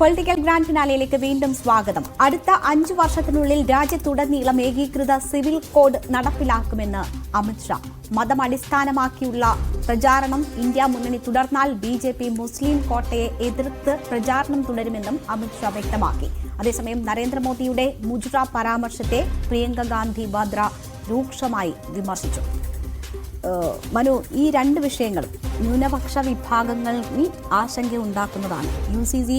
Political grand ഫിനാലയിലേക്ക് വീണ്ടും സ്വാഗതം. അടുത്ത അഞ്ചു വർഷത്തിനുള്ളിൽ രാജ്യത്തുടനീളം ഏകീകൃത സിവിൽ കോഡ് നടപ്പിലാക്കുമെന്ന് അമിത്ഷാ മതം അടിസ്ഥാനമാക്കിയുള്ള പ്രചാരണം ഇന്ത്യ മുന്നണി തുടർന്നാൽ ബി ജെ പി മുസ്ലിം കോട്ടയെ എതിർത്ത് പ്രചാരണം തുടരുമെന്നും അമിത്ഷാ വ്യക്തമാക്കി. അതേസമയം നരേന്ദ്രമോദിയുടെ മുജ്റ പരാമർശത്തെ പ്രിയങ്ക ഗാന്ധി വാദ്ര രൂക്ഷമായി വിമർശിച്ചു. മനു ഈ രണ്ട് വിഷയങ്ങൾ ന്യൂനപക്ഷ വിഭാഗങ്ങളിൽ ആശങ്ക ഉണ്ടാക്കുന്നതാണ്. യു സി സി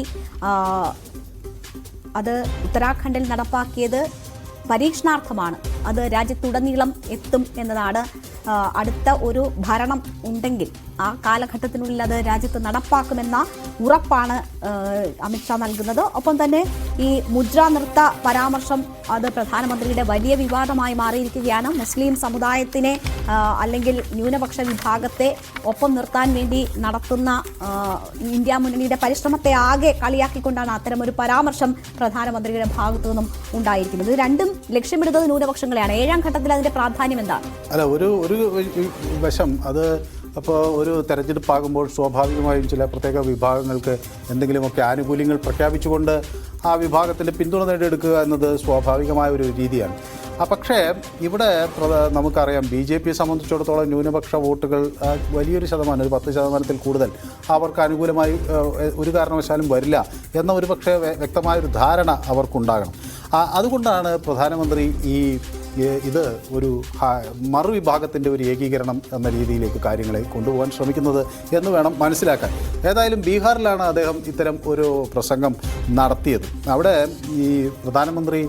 അത് ഉത്തരാഖണ്ഡിൽ നടപ്പാക്കിയത് പരീക്ഷണാർത്ഥമാണ്. അത് രാജ്യത്തുടനീളം എത്തും എന്നതാണ് അടുത്ത ഒരു ഭരണം ഉണ്ടെങ്കിൽ ആ കാലഘട്ടത്തിനുള്ളിൽ അത് രാജ്യത്ത് നടപ്പാക്കുമെന്ന ഉറപ്പാണ് അമിത്ഷാ നൽകുന്നത്. ഒപ്പം തന്നെ ഈ മുദ്ര നൃത്ത പരാമർശം അത് പ്രധാനമന്ത്രിയുടെ വലിയ വിവാദമായി മാറിയിരിക്കുകയാണ്. മുസ്ലിം സമുദായത്തിനെ അല്ലെങ്കിൽ ന്യൂനപക്ഷ വിഭാഗത്തെ ഒപ്പം നിർത്താൻ വേണ്ടി നടത്തുന്ന ഇന്ത്യ മുന്നണിയുടെ പരിശ്രമത്തെ ആകെ കളിയാക്കിക്കൊണ്ടാണ് അത്തരമൊരു പരാമർശം പ്രധാനമന്ത്രിയുടെ ഭാഗത്തു നിന്നും ഉണ്ടായിരിക്കുന്നത് രണ്ടും ലക്ഷ്യമിടുന്നത് ന്യൂനപക്ഷങ്ങളെയാണ് ഏഴാം ഘട്ടത്തിൽ അതിന്റെ പ്രാധാന്യം എന്താണ്? അല്ല ഒരു ഒരു വശം അത് അപ്പോൾ ഒരു തെരഞ്ഞെടുപ്പാകുമ്പോൾ സ്വാഭാവികമായും ചില പ്രത്യേക വിഭാഗങ്ങൾക്ക് എന്തെങ്കിലുമൊക്കെ ആനുകൂല്യങ്ങൾ പ്രഖ്യാപിച്ചുകൊണ്ട് ആ വിഭാഗത്തിന്റെ പിന്തുണ നേടിയെടുക്കുക എന്നത് സ്വാഭാവികമായ ഒരു രീതിയാണ്. ആ പക്ഷേ ഇവിടെ നമുക്കറിയാം ബി ജെ പിയെ സംബന്ധിച്ചിടത്തോളം ന്യൂനപക്ഷ വോട്ടുകൾ വലിയൊരു ശതമാനം ഒരു പത്ത് ശതമാനത്തിൽ കൂടുതൽ അവർക്ക് അനുകൂലമായി ഒരു കാരണവശാലും വരില്ല എന്ന ഒരു പക്ഷേ വ്യ- വ്യക്തമായൊരു ധാരണ അവർക്കുണ്ടാകണം. അതുകൊണ്ടാണ് പ്രധാനമന്ത്രി ഈ ഇത് ഒരു മറുവിഭാഗത്തിന്റെ ഒരു ഏകീകരണം എന്ന രീതിയിലേക്ക് കാര്യങ്ങളെ കൊണ്ടുപോകാൻ ശ്രമിക്കുന്നത് എന്ന് വേണം മനസ്സിലാക്കാൻ. ഏതായാലും ബീഹാറിലാണ് അദ്ദേഹം ഇത്തരം ഒരു പ്രസംഗം നടത്തിയത്. അവിടെ ഈ പ്രധാനമന്ത്രി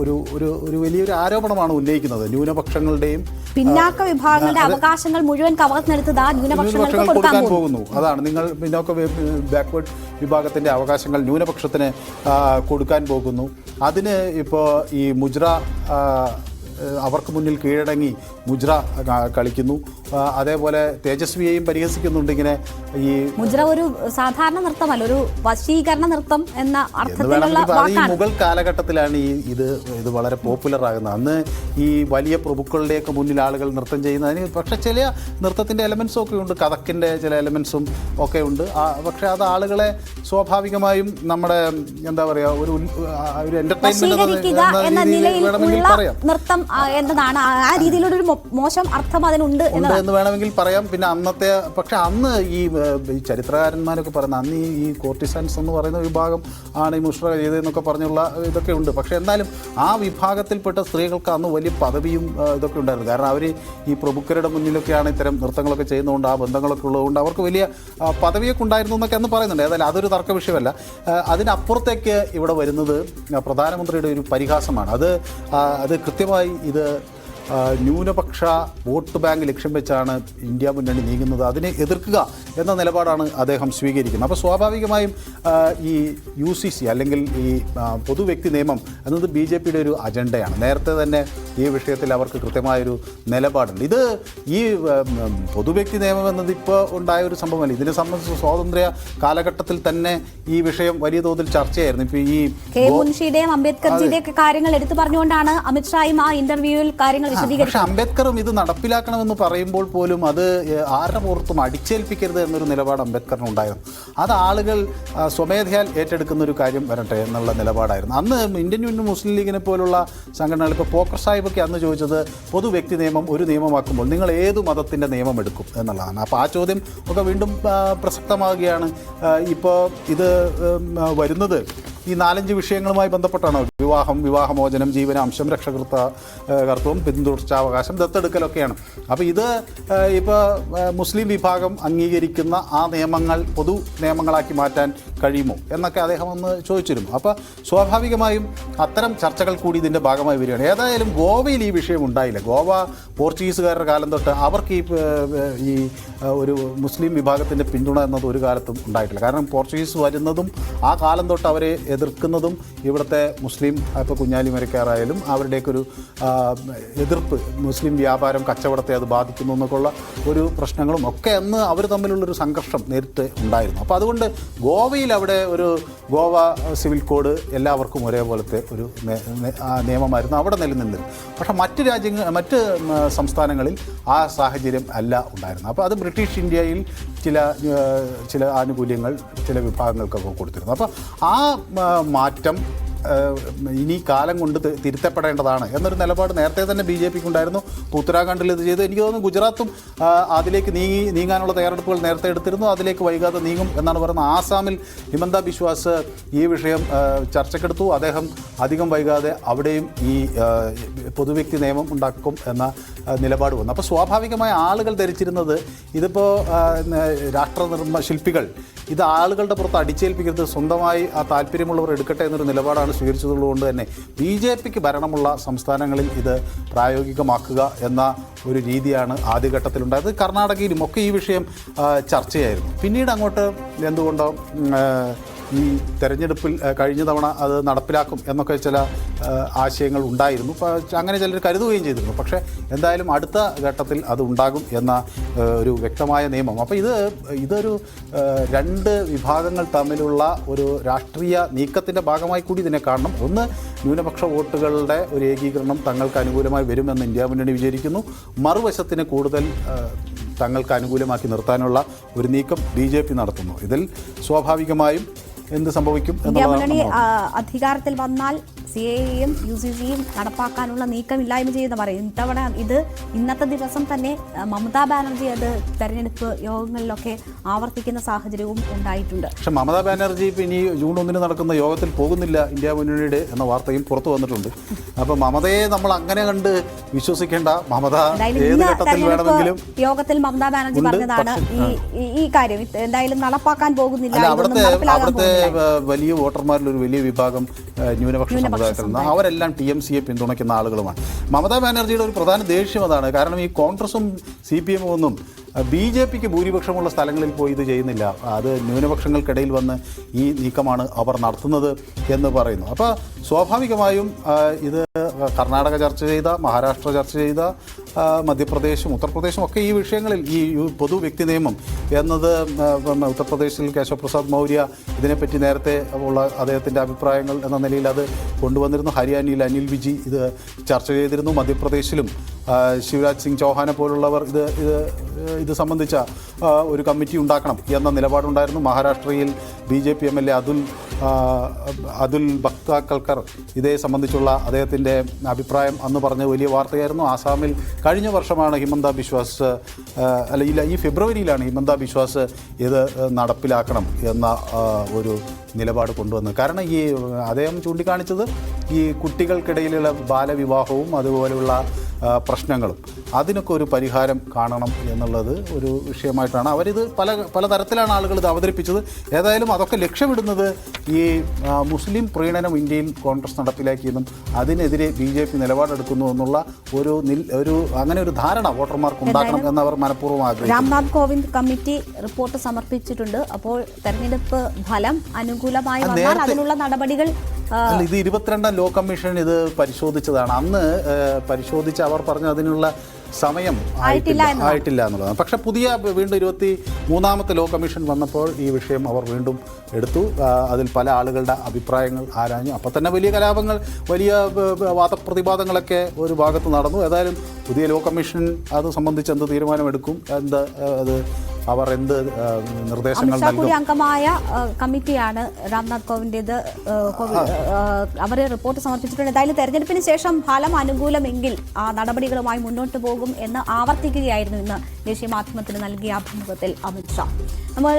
ഒരു ഒരു ഒരു വലിയൊരു ആരോപണമാണ് ഉന്നയിക്കുന്നത്. ന്യൂനപക്ഷങ്ങളുടെയും പിന്നാക്ക വിഭാഗങ്ങളുടെ അവകാശങ്ങൾ മുഴുവൻ കവർന്നെടുത്തത് ന്യൂനപക്ഷങ്ങൾക്ക് ന്യൂനപക്ഷങ്ങൾ കൊടുക്കാൻ പോകുന്നു. അതാണ് നിങ്ങൾ പിന്നോക്ക ബാക്ക്വേർഡ് വിഭാഗത്തിന്റെ അവകാശങ്ങൾ ന്യൂനപക്ഷത്തിന് കൊടുക്കാൻ പോകുന്നു. അതിന് ഇപ്പോൾ ഈ മുജ്ര അവർക്ക് മുന്നിൽ കീഴടങ്ങി മുജ്ര കളിക്കുന്നു. അതേപോലെ തേജസ്വിയെയും പരിഹസിക്കുന്നുണ്ട് ഇങ്ങനെ ഈ മുദ്ര ഒരു സാധാരണ നൃത്തമല്ല ഒരു വശീകരണ നൃത്തം എന്ന അർത്ഥത്തിലുള്ള ഈ മുഗൾ കാലഘട്ടത്തിലാണ് ഈ ഇത് ഇത് വളരെ പോപ്പുലർ ആകുന്നത്. അന്ന് ഈ വലിയ പ്രഭുക്കളുടെയൊക്കെ മുന്നിൽ ആളുകൾ നൃത്തം ചെയ്യുന്നതിന് പക്ഷെ ചില നൃത്തത്തിന്റെ എലമെൻസും ഒക്കെ ഉണ്ട്. കഥക്കിന്റെ ചില എലമെൻസും ഒക്കെ ഉണ്ട്. പക്ഷെ അത് ആളുകളെ സ്വാഭാവികമായും നമ്മുടെ എന്താ പറയുക ഒരു ഒരു എന്റർടൈൻമെന്റ് പറയാം. നൃത്തം എന്നതാണ് ആ- രീതിയിലുള്ള ഒരു മോശം അർത്ഥം അതിനുണ്ട് എന്നതാണ്. എന്ന് വേണമെങ്കിൽ പറയാം. പിന്നെ അന്നത്തെ പക്ഷെ അന്ന് ഈ ചരിത്രകാരന്മാരൊക്കെ പറയുന്ന അന്ന് ഈ ഈ കോർട്ടിസൻസ് എന്ന് പറയുന്ന വിഭാഗം ആണ് ഈ മുഷ്ര ചെയ്തതെന്നൊക്കെ പറഞ്ഞുള്ള ഇതൊക്കെ ഉണ്ട്. പക്ഷേ എന്തായാലും ആ വിഭാഗത്തിൽപ്പെട്ട സ്ത്രീകൾക്ക് അന്ന് വലിയ പദവിയും ഇതൊക്കെ ഉണ്ടായിരുന്നു. കാരണം അവർ ഈ പ്രഭുക്കരുടെ മുന്നിലൊക്കെയാണ് ഇത്തരം നൃത്തങ്ങളൊക്കെ ചെയ്യുന്നതുകൊണ്ട് ആ ബന്ധങ്ങളൊക്കെ ഉള്ളതുകൊണ്ട് അവർക്ക് വലിയ പദവിയൊക്കെ ഉണ്ടായിരുന്നു എന്നൊക്കെ അന്ന് പറയുന്നുണ്ട്. ഏതായാലും അതൊരു തർക്ക വിഷയമല്ല. അതിനപ്പുറത്തേക്ക് ഇവിടെ വരുന്നത് പ്രധാനമന്ത്രിയുടെ ഒരു പരിഹാസമാണ്. അത് അത് കൃത്യമായി ഇത് ന്യൂനപക്ഷ വോട്ട് ബാങ്ക് ലക്ഷ്യം വെച്ചാണ് ഇന്ത്യ മുന്നണി നീങ്ങുന്നത്. അതിനെ എതിർക്കുക എന്ന നിലപാടാണ് അദ്ദേഹം സ്വീകരിക്കുന്നത്. അപ്പോൾ സ്വാഭാവികമായും ഈ യു സി സി അല്ലെങ്കിൽ ഈ പൊതുവ്യക്തി നിയമം എന്നത് ബി ജെ പിയുടെ ഒരു അജണ്ടയാണ്. നേരത്തെ തന്നെ ഈ വിഷയത്തിൽ അവർക്ക് കൃത്യമായൊരു നിലപാടുണ്ട്. ഇത് ഈ പൊതുവ്യക്തി നിയമം എന്നത് ഇപ്പോൾ ഉണ്ടായ ഒരു സംഭവമല്ല. ഇതിനെ സംബന്ധിച്ച് സ്വാതന്ത്ര്യ കാലഘട്ടത്തിൽ തന്നെ ഈ വിഷയം വലിയ തോതിൽ ചർച്ചയായിരുന്നു. ഇപ്പോൾ ഈ കെ മുൻഷിയുടെയും അംബേദ്കർജിയുടെയും കാര്യങ്ങൾ എടുത്തു പറഞ്ഞുകൊണ്ടാണ് അമിത്ഷായും ആ ഇന്റർവ്യൂവിൽ കാര്യങ്ങൾ പക്ഷെ അംബേദ്കറും ഇത് നടപ്പിലാക്കണമെന്ന് പറയുമ്പോൾ പോലും അത് ആരുടെ പുറത്തും അടിച്ചേൽപ്പിക്കരുത് എന്നൊരു നിലപാട് അംബേദ്കറിന് ഉണ്ടായിരുന്നു. അത് ആളുകൾ സ്വമേധയാൽ ഏറ്റെടുക്കുന്ന ഒരു കാര്യം വരട്ടെ എന്നുള്ള നിലപാടായിരുന്നു. അന്ന് ഇന്ത്യൻ യൂണിയൻ മുസ്ലിം ലീഗിനെ പോലുള്ള സംഘടനകൾ ഇപ്പോൾ പോക്കർ സാഹിബൊക്കെ അന്ന് ചോദിച്ചത് പൊതു വ്യക്തി നിയമം ഒരു നിയമമാക്കുമ്പോൾ നിങ്ങൾ ഏത് മതത്തിന്റെ നിയമം എടുക്കും എന്നുള്ളതാണ്. അപ്പോൾ ആ ചോദ്യം ഒക്കെ വീണ്ടും പ്രസക്തമാവുകയാണ് ഇപ്പോൾ ഇത് വരുന്നത് ഈ നാലഞ്ച് വിഷയങ്ങളുമായി ബന്ധപ്പെട്ടാണ് വിവാഹം വിവാഹമോചനം ജീവനാംശം രക്ഷകർത്ത കർത്തവും പിന്തുടർച്ചാവകാശം ദത്തെടുക്കലൊക്കെയാണ്. അപ്പോൾ ഇത് ഇപ്പോൾ മുസ്ലിം വിഭാഗം അംഗീകരിക്കുന്ന ആ നിയമങ്ങൾ പൊതു നിയമങ്ങളാക്കി മാറ്റാൻ കഴിയുമോ എന്നൊക്കെ അദ്ദേഹം ഒന്ന് ചോദിച്ചിരുന്നു. അപ്പോൾ സ്വാഭാവികമായും അത്തരം ചർച്ചകൾ കൂടി ഇതിന്റെ ഭാഗമായി വരികയാണ്. ഏതായാലും ഗോവയിൽ ഈ വിഷയം ഉണ്ടായില്ല. ഗോവ പോർച്ചുഗീസുകാരുടെ കാലം തൊട്ട് അവർക്ക് ഈ ഈ ഒരു മുസ്ലിം വിഭാഗത്തിന്റെ പിന്തുണ എന്നത് ഒരു കാലത്തും ഉണ്ടായിട്ടില്ല. കാരണം പോർച്ചുഗീസ് വരുന്നതും ആ കാലം തൊട്ട് അവരെ എതിർക്കുന്നതും ഇവിടുത്തെ മുസ്ലിം ഇപ്പോൾ കുഞ്ഞാലിമരക്കാരായാലും അവരുടെയൊക്കെ ഒരു എതിർപ്പ് മുസ്ലിം വ്യാപാരം കച്ചവടത്തെ അത് ബാധിക്കുന്നു എന്നൊക്കെയുള്ള ഒരു പ്രശ്നങ്ങളും ഒക്കെ അന്ന് അവർ തമ്മിലുള്ളൊരു സംഘർഷം നേരിട്ട് ഉണ്ടായിരുന്നു. അപ്പോൾ അതുകൊണ്ട് ഗോവയിൽ അവിടെ ഒരു ഗോവ സിവിൽ കോഡ് എല്ലാവർക്കും ഒരേപോലത്തെ ഒരു നിയമമായിരുന്നു അവിടെ നിലനിന്നിരുന്നു പക്ഷേ മറ്റ് രാജ്യങ്ങൾ മറ്റ് സംസ്ഥാനങ്ങളിൽ ആ സാഹചര്യം അല്ല ഉണ്ടായിരുന്നത്. അപ്പോൾ അത് ബ്രിട്ടീഷ് ഇന്ത്യയിൽ ചില ചില ആനുകൂല്യങ്ങൾ ചില വിഭാഗങ്ങൾക്കൊക്കെ കൊടുത്തിരുന്നു. അപ്പോൾ ആ മാറ്റം ഇനി കാലം കൊണ്ട് തിരുത്തപ്പെടേണ്ടതാണ് എന്നൊരു നിലപാട് നേരത്തെ തന്നെ ബി ജെ പിക്ക് ഉണ്ടായിരുന്നു ഉത്തരാഖണ്ഡിൽ ഇത് ചെയ്ത്. എനിക്ക് തോന്നുന്നു ഗുജറാത്തും അതിലേക്ക് നീങ്ങി നീങ്ങാനുള്ള തയ്യാറെടുപ്പുകൾ നേരത്തെ എടുത്തിരുന്നു. അതിലേക്ക് വൈകാതെ നീങ്ങും എന്നാണ് പറയുന്നത്. ആസാമിൽ ഹിമന്ത ബിശ്വാസ് ഈ വിഷയം ചർച്ചക്കെടുത്തു. അദ്ദേഹം അധികം വൈകാതെ അവിടെയും ഈ പൊതുവ്യക്തി നിയമം ഉണ്ടാക്കും എന്ന നിലപാട് വന്നു. അപ്പോൾ സ്വാഭാവികമായ ആളുകൾ ധരിച്ചിരുന്നത് ഇതിപ്പോൾ രാഷ്ട്ര നിർമ്മ ശില്പികൾ. ഇത് ആളുകളുടെ പുറത്ത് അടിച്ചേൽപ്പിക്കരുത് സ്വന്തമായി ആ താല്പര്യമുള്ളവർ എടുക്കട്ടെ എന്നൊരു നിലപാടാണ് സ്വീകരിച്ചതുകൊണ്ട് തന്നെ ബി ജെ പിക്ക് ഭരണമുള്ള സംസ്ഥാനങ്ങളിൽ ഇത് പ്രായോഗികമാക്കുക എന്ന ഒരു രീതിയാണ് ആദ്യഘട്ടത്തിലുണ്ടായത്. കർണാടകയിലും ഒക്കെ ഈ വിഷയം ചർച്ചയായിരുന്നു. പിന്നീട് അങ്ങോട്ട് എന്തുകൊണ്ടോ ഈ തെരഞ്ഞെടുപ്പിൽ കഴിഞ്ഞ തവണ അത് നടപ്പിലാക്കും എന്നൊക്കെ ചില ആശയങ്ങൾ ഉണ്ടായിരുന്നു. അങ്ങനെ ചിലർ കരുതുകയും ചെയ്തിരുന്നു. പക്ഷേ എന്തായാലും അടുത്ത ഘട്ടത്തിൽ അത് ഉണ്ടാകും എന്ന ഒരു വ്യക്തമായ നിയമം. അപ്പോൾ ഇത് ഇതൊരു രണ്ട് വിഭാഗങ്ങൾ തമ്മിലുള്ള ഒരു രാഷ്ട്രീയ നീക്കത്തിന്റെ ഭാഗമായി കൂടി ഇതിനെ കാണണം. ഒന്ന് ന്യൂനപക്ഷ വോട്ടുകളുടെ ഒരു ഏകീകരണം തങ്ങൾക്ക് അനുകൂലമായി വരുമെന്ന് ഇന്ത്യ മുന്നണി വിചാരിക്കുന്നു. മറുവശത്തിന് കൂടുതൽ തങ്ങൾക്ക് അനുകൂലമാക്കി നിർത്താനുള്ള ഒരു നീക്കം ബി നടത്തുന്നു. ഇതിൽ സ്വാഭാവികമായും എന്ത് സംഭവിക്കും എന്നുള്ളതാണ് അധികാരത്തിൽ വന്നാൽ സി എയും യു സി സിയും നടപ്പാക്കാനുള്ള നീക്കമില്ലായ്മ ചെയ്യുന്ന പറയും. ഇത്തവണ ഇത് ഇന്നത്തെ ദിവസം തന്നെ മമതാ ബാനർജി അത് തെരഞ്ഞെടുപ്പ് യോഗങ്ങളിലൊക്കെ ആവർത്തിക്കുന്ന സാഹചര്യവും ഉണ്ടായിട്ടുണ്ട്. പക്ഷെ മമതാ ബാനർജി ഇപ്പം ഇനി ജൂൺ ഒന്നിന് നടക്കുന്ന യോഗത്തിൽ പോകുന്നില്ല ഇന്ത്യ മുന്നണിയുടെ എന്ന വാർത്തയും പുറത്തു വന്നിട്ടുണ്ട്. അപ്പോൾ മമതയെ നമ്മൾ അങ്ങനെ കണ്ട് വിശ്വസിക്കേണ്ട മമത എന്തായാലും ഏത് ഘട്ടത്തിൽ വേണമെങ്കിലും യോഗത്തിൽ മമതാ ബാനർജി പറഞ്ഞതാണ് ഈ ഈ- കാര്യം. എന്തായാലും നടപ്പാക്കാൻ പോകുന്നില്ല അല്ല അവിടുത്തെ അവിടുത്തെ വലിയ വോട്ടർമാരിൽ ഒരു വലിയ വിഭാഗം ന്യൂനപക്ഷ നിന്ന് അവരെല്ലാം ടി എം സിയെ പിന്തുണയ്ക്കുന്ന ആളുകളുമാണ്. മമതാ ബാനർജിയുടെ ഒരു പ്രധാന ദേഷ്യം അതാണ്. കാരണം ഈ കോൺഗ്രസും സി പി എമ്മും ഒന്നും ബി ജെ പിക്ക് ഭൂരിപക്ഷമുള്ള സ്ഥലങ്ങളിൽ പോയി ഇത് ചെയ്യുന്നില്ല. അത് ന്യൂനപക്ഷങ്ങൾക്കിടയിൽ വന്ന് ഈ നീക്കമാണ് അവർ നടത്തുന്നത് എന്ന് പറയുന്നു. അപ്പോൾ സ്വാഭാവികമായും ഇത് കർണാടക ചർച്ച ചെയ്ത മഹാരാഷ്ട്ര ചർച്ച ചെയ്ത മധ്യപ്രദേശും ഉത്തർപ്രദേശും ഒക്കെ ഈ വിഷയങ്ങളിൽ ഈ പൊതു വ്യക്തി നിയമം എന്നത് ഉത്തർപ്രദേശിൽ കേശവ ഉത്തർപ്രദേശിൽ കേശവപ്രസാദ് മൗര്യ ഇതിനെപ്പറ്റി നേരത്തെ ഉള്ള അദ്ദേഹത്തിന്റെ അഭിപ്രായങ്ങൾ എന്ന നിലയിൽ അത് കൊണ്ടുവന്നിരുന്നു. ഹരിയാനയിൽ അനിൽ വിജി ഇത് ചർച്ച ചെയ്തിരുന്നു. മധ്യപ്രദേശിലും ശിവരാജ് സിംഗ് ചൗഹാനെ പോലുള്ളവർ ഇത് ഇത് ഇത് സംബന്ധിച്ച ഒരു കമ്മിറ്റി ഉണ്ടാക്കണം എന്ന നിലപാടുണ്ടായിരുന്നു. മഹാരാഷ്ട്രയിൽ B J P M L A Atul Atul Bhatkhalkar ഇതേ സംബന്ധിച്ചുള്ള അദ്ദേഹത്തിന്റെ അഭിപ്രായം അന്ന് പറഞ്ഞ വലിയ വാർത്തയായിരുന്നു. ആസാമിൽ കഴിഞ്ഞ വർഷമാണ് ഹിമന്ത ബിശ്വാസ് അല്ല ഈ ഫെബ്രുവരിയിലാണ് ഹിമന്ത ബിശ്വാസ് ഇത് നടപ്പിലാക്കണം എന്ന ഒരു നിലപാട് കൊണ്ടുവന്നത്. കാരണം ഈ അദ്ദേഹം ചൂണ്ടിക്കാണിച്ചത് ഈ കുട്ടികൾക്കിടയിലുള്ള ബാലവിവാഹവും അതുപോലെയുള്ള പ്രശ്നങ്ങളും. അതിനൊക്കെ ഒരു പരിഹാരം കാണണം എന്നുള്ളത് ഒരു വിഷയമായിട്ടാണ്. അവരിത് പല പലതരത്തിലാണ് ആളുകൾ ഇത് അവതരിപ്പിച്ചത്. ഏതായാലും അതൊക്കെ ലക്ഷ്യമിടുന്നത് ഈ മുസ്ലിം പ്രീണനം ഇന്ത്യയിൽ കോൺഗ്രസ് നടപ്പിലാക്കിയെന്നും അതിനെതിരെ ബി ജെ പി നിലപാടെടുക്കുന്നു എന്നുള്ള ഒരു ഒരു അങ്ങനെ ഒരു ധാരണ വോട്ടർമാർക്ക് ഉണ്ടാക്കണം എന്നവർ മനഃപൂർവം ആഗ്രഹിക്കുന്നു. രാംനാഥ് കോവിന്ദ് കമ്മിറ്റി റിപ്പോർട്ട് സമർപ്പിച്ചിട്ടുണ്ട്. അപ്പോൾ തെരഞ്ഞെടുപ്പ് ഫലം അനുകൂലമായി വന്നാൽ അതിനുള്ള നടപടികൾ ഇത് ഇരുപത്തിരണ്ടാം ലോ കമ്മീഷൻ ഇത് പരിശോധിച്ചതാണ്. അന്ന് പരിശോധിച്ച് അവർ പറഞ്ഞ അതിനുള്ള സമയം ആയിട്ടില്ല. ആയിട്ടില്ല എന്നുള്ളതാണ്. പക്ഷെ പുതിയ വീണ്ടും ഇരുപത്തി മൂന്നാമത്തെ ലോ കമ്മീഷൻ വന്നപ്പോൾ ഈ വിഷയം അവർ വീണ്ടും എടുത്തു. അതിൽ പല ആളുകളുടെ അഭിപ്രായങ്ങൾ ആരാഞ്ഞു. അപ്പോൾ തന്നെ വലിയ കലാപങ്ങൾ വലിയ വാദപ്രതിവാദങ്ങളൊക്കെ ഒരു ഭാഗത്ത് നടന്നു. ഏതായാലും പുതിയ ലോ കമ്മീഷൻ അത് സംബന്ധിച്ച് എന്ത് തീരുമാനമെടുക്കും എന്ത് അത് അവർ എന്ത് നിർദ്ദേശങ്ങൾ നൽകും? അംഗമായ കമ്മിറ്റിയാണ് രാംനാഥ് കോവിന്റേത് കോവിന്ദ് അവർ റിപ്പോർട്ട് സമർപ്പിച്ചിട്ടുണ്ട്. എന്തായാലും തെരഞ്ഞെടുപ്പിന് ശേഷം ഫലം അനുകൂലമെങ്കിൽ ആ നടപടികളുമായി മുന്നോട്ട് പോകും എന്ന് ആവർത്തിക്കുകയായിരുന്നു ഇന്ന് ദേശീയ മാധ്യമത്തിന് നൽകിയ അഭിമുഖത്തിൽ അമിത്ഷാ. നമ്മൾ